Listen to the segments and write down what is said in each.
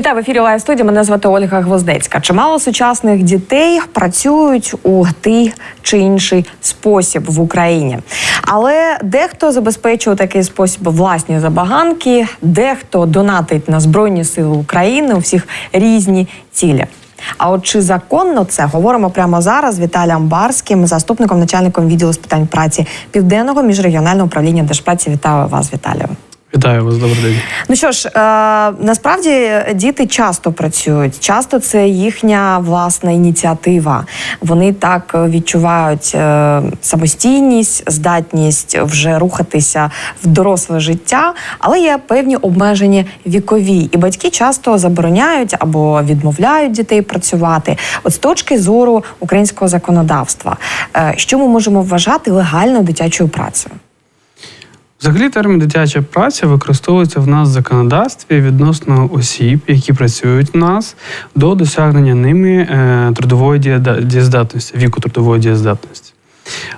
Вітаю в ефірі Лайв студія. Мене звати Ольга Гвоздецька. Чимало сучасних дітей працюють у той чи інший спосіб в Україні, але дехто забезпечує такий спосіб власні забаганки, дехто донатить на збройні сили України у всіх різні цілі. А от чи законно це говоримо прямо зараз з Віталієм Барським, заступником начальником відділу з питань праці південного міжрегіонального управління Держпраці. Вітаю вас, Віталію. Вітаю вас, добрий день. Ну що ж, е, насправді діти часто працюють, часто це їхня власна ініціатива. Вони так відчувають е, самостійність, здатність вже рухатися в доросле життя, але є певні обмеження вікові, і батьки часто забороняють або відмовляють дітей працювати. От з точки зору українського законодавства, е, що ми можемо вважати легальною дитячою працею? Взагалі, термін дитяча праця використовується в нас в законодавстві відносно осіб, які працюють в нас до досягнення ними е, трудової дієздатності, віку трудової дієздатності.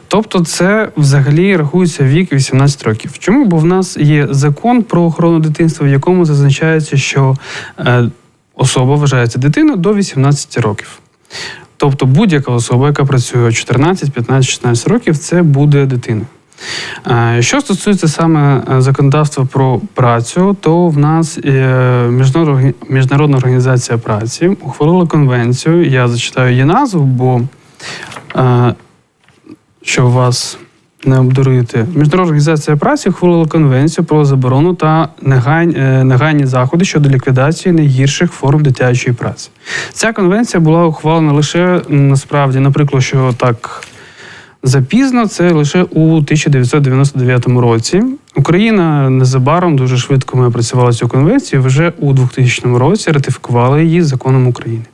Тобто, це взагалі рахується вік 18 років. Чому? Бо в нас є закон про охорону дитинства, в якому зазначається, що е, особа вважається дитиною до 18 років. Тобто будь-яка особа, яка працює 14, 15, 16 років, це буде дитиною. Е, Що стосується саме е, законодавства про працю, то в нас е, Міжнародна організація праці ухвалила конвенцію. Я зачитаю її назву, бо щоб вас не обдурити. Міжнародна організація праці ухвалила конвенцію про заборону та негайні, заходи щодо ліквідації найгірших форм дитячої праці. Ця конвенція була ухвалена лише насправді, наприклад, що так. Запізно це лише у 1999 році. Україна незабаром дуже швидко ми опрацювали цю конвенцію. Вже у 2000 році ратифікували її законом України.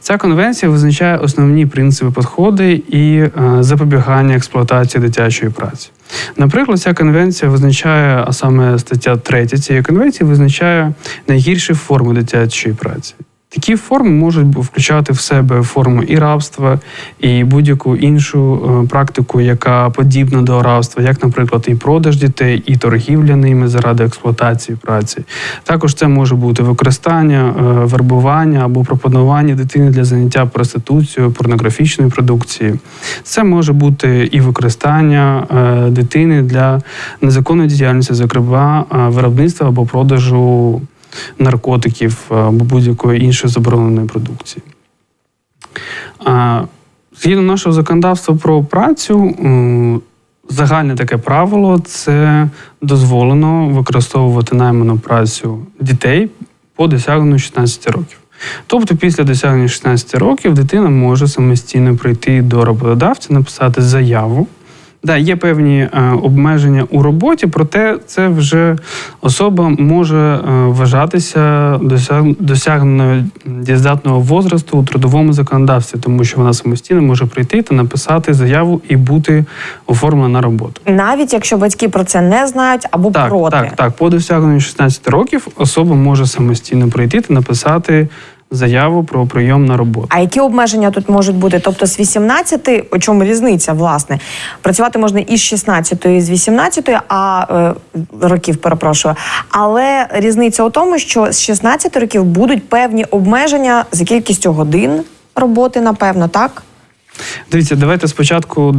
Ця конвенція визначає основні принципи підходи і е, запобігання експлуатації дитячої праці. Наприклад, ця конвенція визначає, а саме стаття 3 цієї конвенції визначає найгірші форми дитячої праці. Такі форми можуть включати в себе форму і рабства, і будь-яку іншу е, практику, яка подібна до рабства, як, наприклад, і продаж дітей, і торгівля ними заради експлуатації праці. Також це може бути використання, е, вербування або пропонування дитини для заняття проституцією, порнографічною продукцією. Це може бути і використання е, дитини для незаконної діяльності, зокрема виробництва або продажу наркотиків е, або будь-якої іншої забороненої продукції. Згідно нашого законодавства про працю, загальне таке правило це дозволено використовувати найману працю дітей по досягненню 16 років. Тобто, після досягнення 16 років дитина може самостійно прийти до роботодавця, написати заяву. Да, є певні е, обмеження у роботі, проте це вже особа може е, вважатися досяг, досягненою дієздатного возрасту у трудовому законодавстві, тому що вона самостійно може прийти та написати заяву і бути оформлена на роботу. Навіть якщо батьки про це не знають або Так, проти. так, так. По досягненню 16 років особа може самостійно прийти та написати заяву про прийом на роботу. А які обмеження тут можуть бути? Тобто з 18, у чому різниця, власне? Працювати можна і з 16, і з 18, а е, років, перепрошую. Але різниця у тому, що з 16 років будуть певні обмеження за кількістю годин роботи, напевно, так? Дивіться, давайте спочатку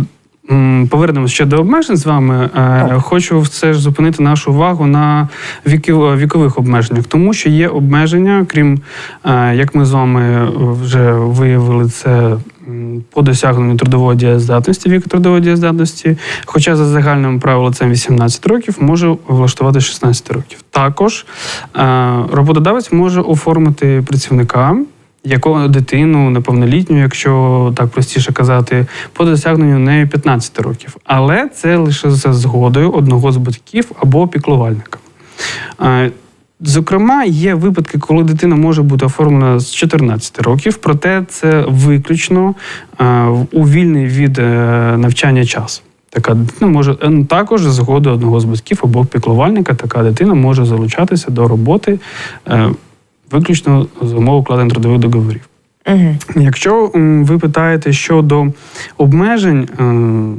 повернемося ще до обмежень з вами. Е, Хочу все ж зупинити нашу увагу на віків, вікових обмеженнях, тому що є обмеження, крім е, як ми з вами вже виявили це. По досягненню трудової дієздатності, віку трудової дієздатності, хоча за загальним правилом це 18 років, може влаштувати 16 років. Також е, роботодавець може оформити працівника якого дитину неповнолітню, якщо так простіше казати, по досягненню нею 15 років. Але це лише за згодою одного з батьків або піклувальника. Зокрема, є випадки, коли дитина може бути оформлена з 14 років, проте це виключно у вільний від е, навчання час. Така дитина може е, також згодою одного з батьків або піклувальника, така дитина може залучатися до роботи е, виключно з умов укладення трудових договорів. Угу. Якщо ви питаєте щодо обмежень, ем,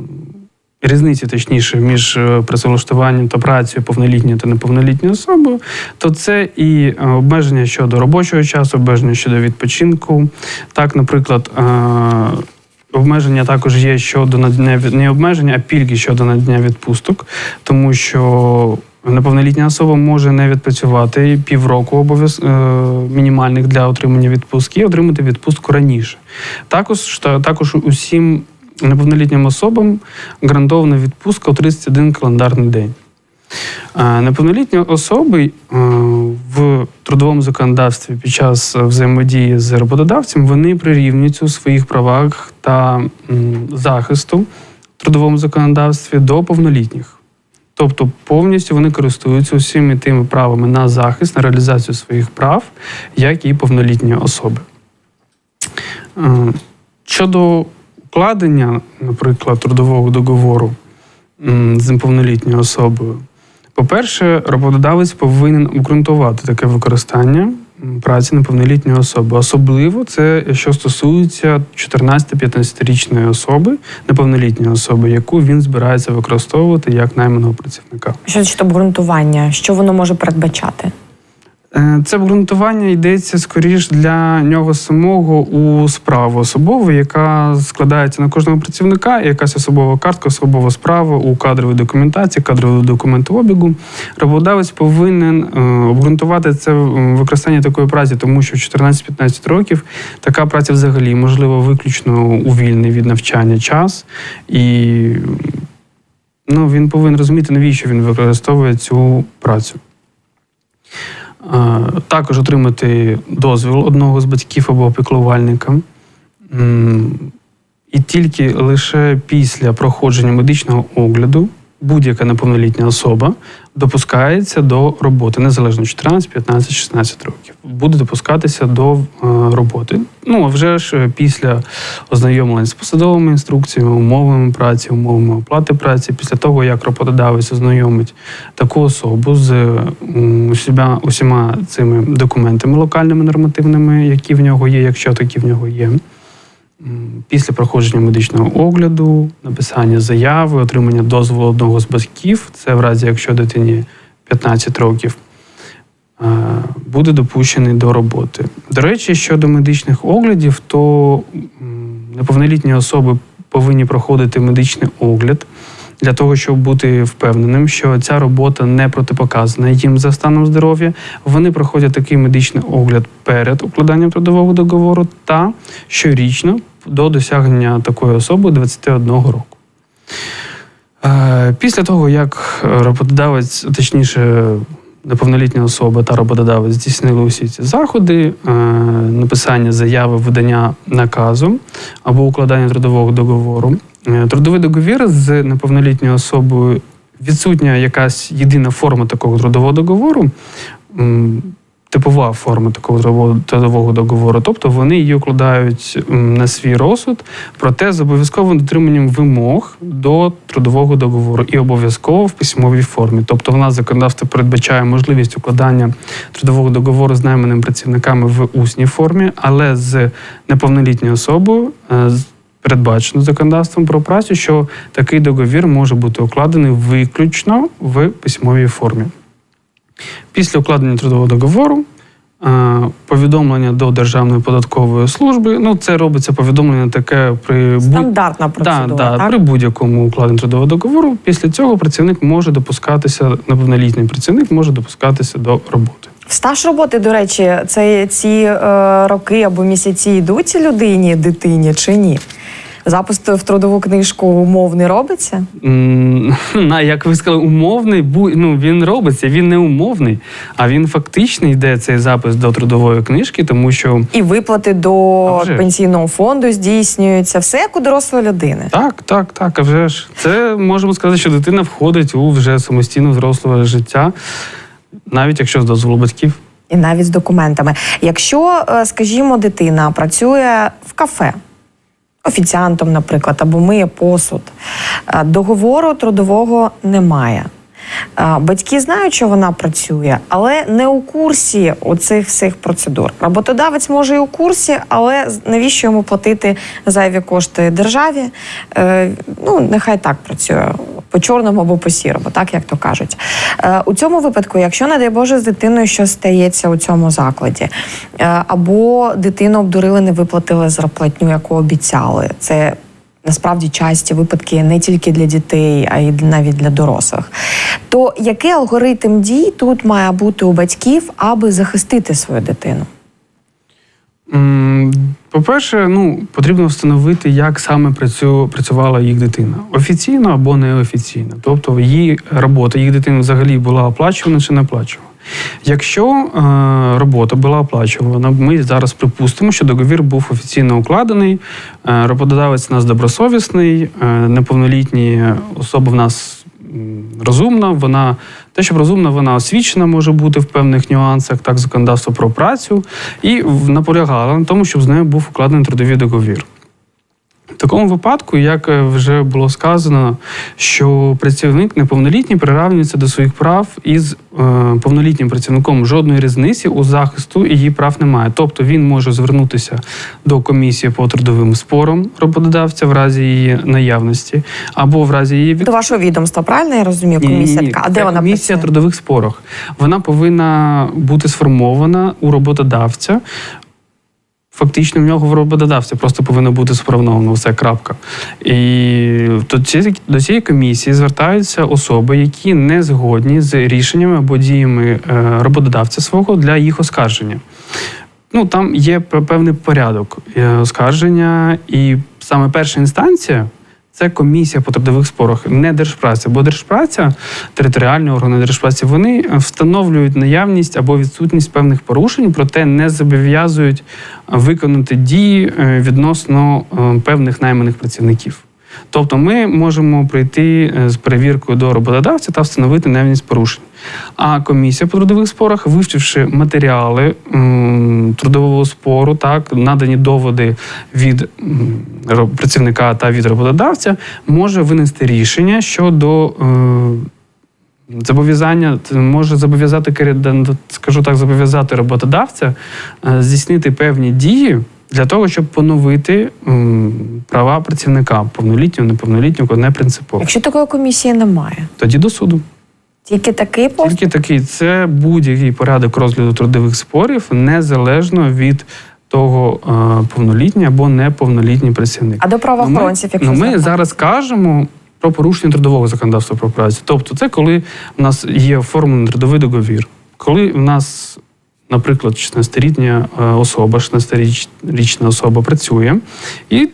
різниці, точніше, між е, працевлаштуванням та працею повнолітньої та неповнолітньої особи, то це і е, обмеження щодо робочого часу, обмеження щодо відпочинку. Так, наприклад, е, обмеження також є щодо надання не обмеження, а пільги щодо надання відпусток, тому що неповнолітня особа може не відпрацювати півроку обов'яз е, мінімальних для отримання відпустки і отримати відпустку раніше. Також також усім неповнолітнім особам гарантована відпустка у 31 календарний день. Е, Неповнолітні особи е, в трудовому законодавстві під час взаємодії з роботодавцем вони прирівнюються у своїх правах та захисту в трудовому законодавстві до повнолітніх. Тобто повністю вони користуються усіми тими правами на захист, на реалізацію своїх прав, як і повнолітні особи. Е, Щодо укладення, наприклад, трудового договору з неповнолітньою особою, по-перше, роботодавець повинен обґрунтувати таке використання праці неповнолітньої особи. Особливо це що стосується 14-15-річної особи, неповнолітньої особи, яку він збирається використовувати як найманого працівника. Що значить обґрунтування? Що воно може передбачати? Е, Це обґрунтування йдеться скоріш для нього самого у справу особову, яка складається на кожного працівника, якась особова картка, особова справа у кадровій документації, кадрового документообігу. Роботодавець повинен е, обґрунтувати це використання такої праці, тому що в 14-15 років така праця взагалі можливо виключно у вільний від навчання час, і ну, він повинен розуміти, навіщо він використовує цю працю. Також отримати дозвіл одного з батьків або опіклувальника. І тільки лише після проходження медичного огляду будь-яка неповнолітня особа допускається до роботи, незалежно 14, 15, 16 років. Буде допускатися до е, роботи. Ну, а вже ж е, після ознайомлення з посадовими інструкціями, умовами праці, умовами оплати праці, після того, як роботодавець ознайомить таку особу з м, усіма, усіма цими документами локальними нормативними, які в нього є, якщо такі в нього є. Після проходження медичного огляду, написання заяви, отримання дозволу одного з батьків, це в разі, якщо дитині 15 років, е, буде допущений до роботи. До речі, щодо медичних оглядів, то неповнолітні особи повинні проходити медичний огляд для того, щоб бути впевненим, що ця робота не протипоказана їм за станом здоров'я. Вони проходять такий медичний огляд перед укладанням трудового договору та щорічно до досягнення такої особи 21 року. Е, Після того, як роботодавець, точніше, неповнолітня особа та роботодавець здійснили усі ці заходи, е, написання заяви, видання наказу або укладання трудового договору, трудовий договір з неповнолітньою особою відсутня якась єдина форма такого трудового договору. Типова форма такого трудового- договору, тобто вони її укладають на свій розсуд, проте з обов'язковим дотриманням вимог до трудового договору і обов'язково в письмовій формі. Тобто, в нас законодавство передбачає можливість укладання трудового договору з найманими працівниками в усній формі, але з неповнолітньою особою е, передбачено законодавством про працю, що такий договір може бути укладений виключно в письмовій формі. Після укладення трудового договору е, повідомлення до Державної податкової служби. Ну, це робиться повідомлення таке при Стандартна процедура, да, да, так? при будь-якому укладенні трудового договору. Після цього працівник може допускатися, неповнолітній працівник може допускатися до роботи. В стаж роботи, до речі, це ці е, роки або місяці йдуть людині, дитині чи ні? Запуск в трудову книжку умовний робиться? На, як ви сказали, умовний бу- ну, він робиться, він не умовний, а він фактично йде цей запис до трудової книжки, тому що І виплати до А пенсійного фонду здійснюються. Все як у дорослої людини. так, так, так, а вже ж це можемо сказати, що дитина входить у вже самостійно взросле життя, навіть якщо з дозволу батьків. І навіть з документами. Якщо, е, скажімо, дитина працює в кафе. Офіціантом, наприклад, або миє посуд. е, Договору трудового немає. Батьки знають, що вона працює, але не у курсі оцих всіх процедур. Роботодавець може і у курсі, але навіщо йому платити зайві кошти державі? Е, Ну, нехай так працює по чорному або по сірому, так як то кажуть. Е, У цьому випадку, якщо, не дай Боже, з дитиною щось стається у цьому закладі, е, або дитину обдурили, не виплатили зарплатню, яку обіцяли, це насправді часті випадки не тільки для дітей, а й навіть для дорослих. То який алгоритм дій тут має бути у батьків, аби захистити свою дитину? По-перше, ну потрібно встановити, як саме працю, працювала їх дитина офіційно або неофіційно. Тобто її робота, їх дитина взагалі була оплачувана чи не оплачувана. Якщо е, робота була оплачувана, ми зараз припустимо, що договір був офіційно укладений, е, роботодавець у нас добросовісний, е, неповнолітні особа в нас розумна. Вона те, що розумна, вона освічена може бути в певних нюансах, так законодавство про працю, і наполягала на тому, щоб з нею був укладений трудовий договір. В такому випадку, як е, вже було сказано, що працівник неповнолітній приравнюється до своїх прав із е, повнолітнім працівником жодної різниці у захисту її прав немає. Тобто він може звернутися до комісії по трудовим спорам роботодавця в разі її наявності, або в разі її від До вашого відомства, правильно я розумію? ні, ні, Комісія ні. така. А Це де вона комісія працює? трудових спорах. Вона повинна бути сформована у роботодавця. Фактично, в нього в роботодавця просто повинно бути справновано все крапка. І до цієї, комісії звертаються особи, які не згодні з рішеннями або діями е, роботодавця свого для їх оскарження. Ну там є певний порядок е, оскарження, і саме перша інстанція це комісія по трудових спорах, не держпраця. Бо держпраця, територіальні органи держпраці, вони встановлюють наявність або відсутність певних порушень, проте не зобов'язують виконати дії е, відносно е, певних найманих працівників. Тобто ми можемо прийти е, з перевіркою до роботодавця та встановити наявність порушень. А комісія по трудових спорах, вивчивши матеріали трудового спору, так надані доводи від працівника та від роботодавця, може винести рішення щодо. е, Зобов'язання може зобов'язати скажу так, зобов'язати роботодавця е, здійснити певні дії для того, щоб поновити права працівника повнолітнього, неповнолітнього, не принципово. Якщо такої комісії немає, Тоді до суду. тільки такий пост. Тільки такий це будь-який порядок розгляду трудових спорів незалежно від того, е, повнолітній або неповнолітній працівник. А до правоохоронців, ну, ми, якщо ну, ми зараз кажемо про порушення трудового законодавства про працю. Тобто, це коли в нас є оформлений трудовий договір, коли в нас, наприклад, 16-літня е, особа, 16-річна особа працює і,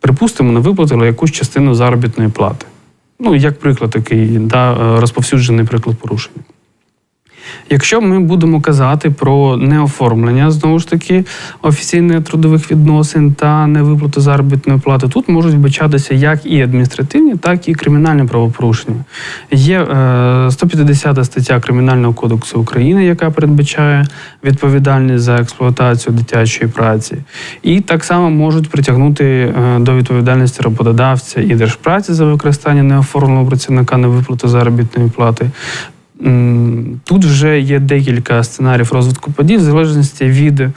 припустимо, не виплатила якусь частину заробітної плати. Ну, як приклад такий, да, е, розповсюджений приклад порушення. Якщо ми будемо казати про неоформлення знову ж таки офіційних трудових відносин та невиплату заробітної плати, тут можуть вбачатися як і адміністративні, так і кримінальні правопорушення. Є е, 150 стаття Кримінального кодексу України, яка передбачає відповідальність за експлуатацію дитячої праці, і так само можуть притягнути е, до відповідальності роботодавця і держпраці за використання неоформленого працівника невиплати заробітної плати. Тут вже є декілька сценаріїв розвитку подій, в залежності від е,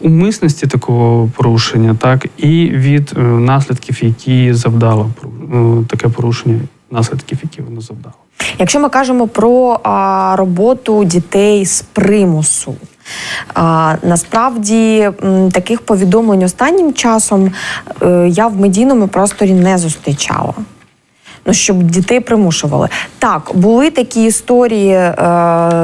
умисності такого порушення, так і від е, наслідків, які завдало е, таке порушення, наслідків, які воно завдало. Якщо ми кажемо про роботу дітей з примусу, насправді таких повідомлень останнім часом я в медійному просторі не зустрічала. Ну, щоб дітей примушували. Так, були такі історії е,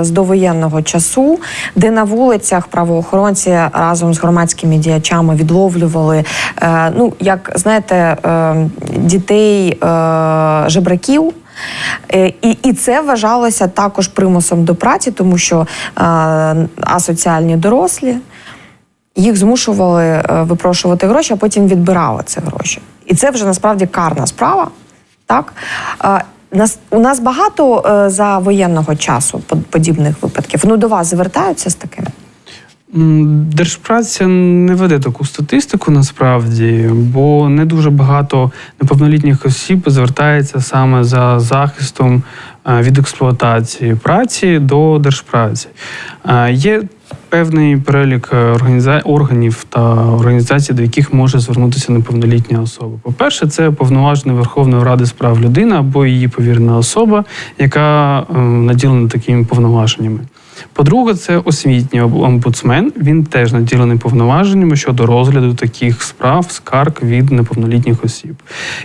з довоєнного часу, де на вулицях правоохоронці разом з громадськими діячами відловлювали, е, ну, як знаєте, е, дітей е, жебраків. Е, І, і це вважалося також примусом до праці, тому що е, асоціальні дорослі їх змушували е, випрошувати гроші, а потім відбирали ці гроші. І це вже насправді карна справа. Так? Нас, у нас багато е, за воєнного часу под- подібних випадків. Ну, до вас звертаються з таким. Держпраця не веде таку статистику насправді, бо не дуже багато неповнолітніх осіб звертається саме за захистом е, від експлуатації праці до держпраці. Е, Є певний перелік е, органів та організацій, до яких може звернутися неповнолітня особа. По-перше, це повноважена Верховної Ради з прав людини або її повірена особа, яка е, наділена такими повноваженнями. По-друге, це освітній омбудсмен. Він теж наділений повноваженнями щодо розгляду таких справ, скарг від неповнолітніх осіб.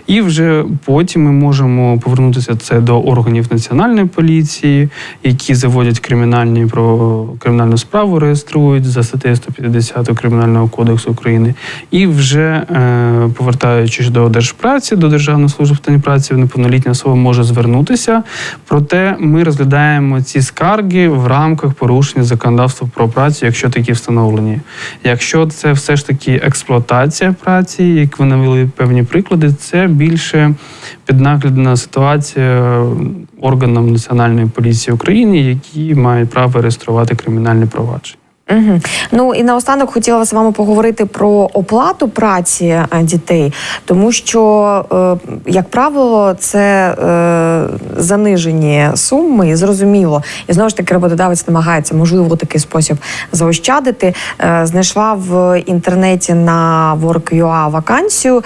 І вже потім ми можемо повернутися це до органів національної поліції, які заводять кримінальні про кримінальну справу, реєструють за статтею 150 Кримінального кодексу України. І вже е, повертаючись до держпраці, до Державної служби питань праці, неповнолітня особа може звернутися. Проте ми розглядаємо ці скарги в рамках порушення законодавства про працю, якщо такі встановлені. Якщо це все ж таки експлуатація праці, як ви навели певні приклади, це більше піднаглядна ситуація органам Національної поліції України, які мають право реєструвати кримінальні провадження. Угу. Ну і наостанок хотіла з вами поговорити про оплату праці е, дітей, тому що, е, як правило, це е, занижені суми, і зрозуміло. І знову ж таки роботодавець намагається, можливо, такий спосіб заощадити. Знайшла в інтернеті на Work.ua вакансію,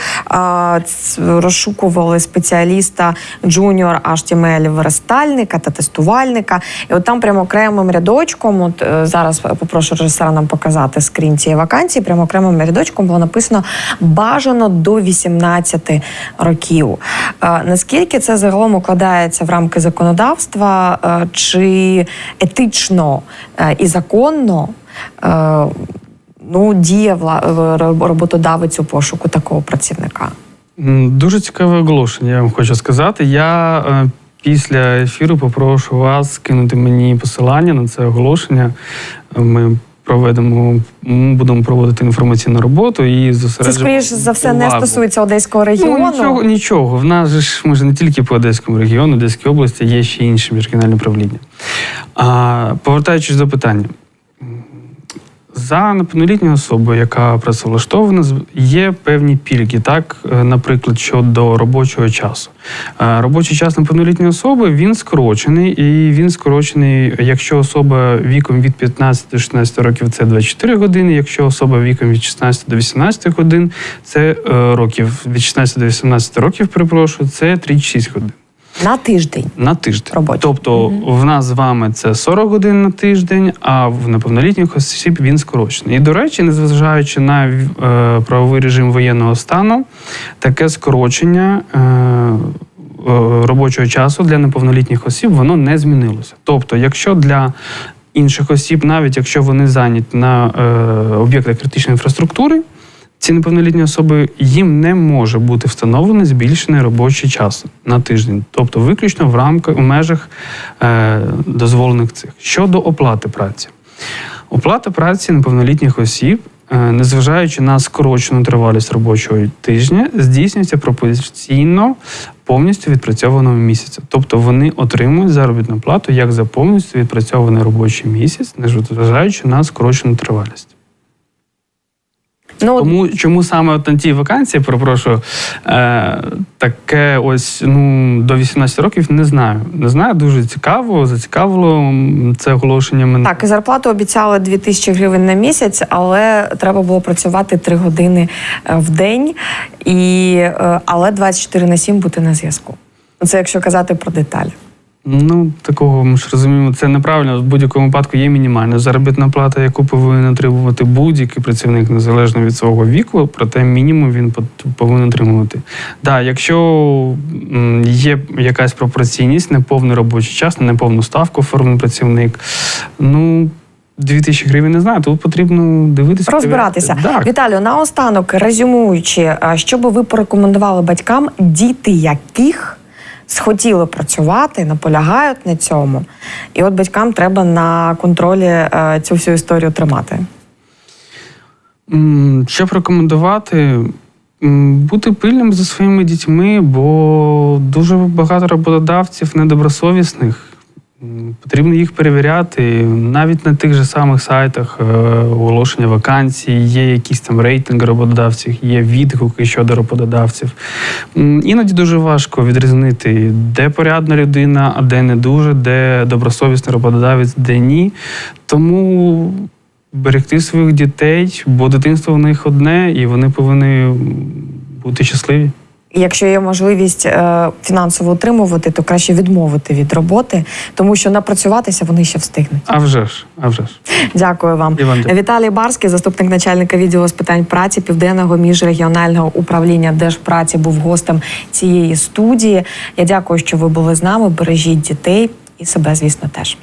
розшукували спеціаліста джуніор HTML верстальника та тестувальника. І от там прямо окремим рядочком, от зараз попрошу режисера нам показати скрін цієї вакансії. Прямо окремим рядочком було написано бажано до 18 років. Е, Наскільки це загалом укладається в рамки законодавства, е, чи етично е, і законно? Ну, діє роботодавець у пошуку такого працівника. Дуже цікаве оголошення, я вам хочу сказати. Я після ефіру попрошу вас кинути мені посилання на це оголошення. Ми проведемо, будемо проводити інформаційну роботу і Це зосереджимо. скоріш за все не стосується одеського регіону. Ну, нічого, нічого. В нас же ж ми ж не тільки по Одеському регіону, Одеській області є ще інші міжрегіональні правління. А, повертаючись до питання. За неповнолітню особу, яка працевлаштована, є певні пільги, так, Е, наприклад, щодо робочого часу. Е, Робочий час неповнолітньої особи він скорочений, і він скорочений, якщо особа віком від 15 до 16 років це 24 години, якщо особа віком від 16 до 18 годин, це е, років від 16 до 18 років, перепрошую, це 36 годин. На тиждень. На тиждень. Робочий. Тобто в нас з вами це 40 годин на тиждень, а в неповнолітніх осіб він скорочений. І, до речі, незважаючи на е, правовий режим воєнного стану, таке скорочення. Е, е, Робочого часу для неповнолітніх осіб воно не змінилося. Тобто, якщо для інших осіб, навіть якщо вони зайняті на е, об'єктах критичної інфраструктури, ці неповнолітні особи їм не може бути встановлений збільшений робочий час на тиждень, тобто виключно в рамках у межах е, дозволених цих. Щодо оплати праці, оплата праці неповнолітніх осіб, е, незважаючи на скорочену тривалість робочого тижня, здійснюється пропорційно повністю відпрацьованого місяця. Тобто вони отримують заробітну плату як за повністю відпрацьований робочий місяць, незважаючи на скорочену тривалість. Ну, Тому чому саме от на тій вакансії, перепрошую, е, таке ось ну до 18 років не знаю. Не знаю, дуже цікаво, зацікавило це оголошення мене. Так, і зарплату обіцяли 2 тисячі гривень на місяць, але треба було працювати 3 години е, в день, і, е, але 24 на 7 бути на зв'язку. Це якщо казати про деталі. Ну такого ми ж розуміємо, це неправильно. В будь-якому випадку є мінімальна заробітна плата, яку повинен отримувати будь-який працівник незалежно від свого віку, проте мінімум він повинен отримувати. Да, якщо є якась пропорційність, неповний робочий час, неповну ставку оформлений працівник, ну. 2000 гривень не знаю, тут потрібно дивитися. Розбиратися. Так. Віталію, наостанок, резюмуючи, що би ви порекомендували батькам, діти яких схотіли працювати, наполягають на цьому. І от батькам треба на контролі е, цю всю історію тримати. Що рекомендувати, бути пильним за своїми дітьми, бо дуже багато роботодавців недобросовісних. Потрібно їх перевіряти. Навіть на тих же самих сайтах е, оголошення вакансій, є якісь там рейтинги роботодавців, є відгуки щодо роботодавців. Іноді дуже важко відрізнити, де порядна людина, а де не дуже, де добросовісний роботодавець, де ні. Тому берегти своїх дітей, бо дитинство в них одне, і вони повинні бути щасливі. І Якщо є можливість е, фінансово утримувати, то краще відмовити від роботи, тому що напрацюватися вони ще встигнуть. А вже ж, а вже ж. Дякую вам. І вам дякую. Віталій Барський, заступник начальника відділу з питань праці Південного міжрегіонального управління Держпраці, був гостем цієї студії. Я дякую, що ви були з нами. Бережіть дітей і себе, звісно, теж.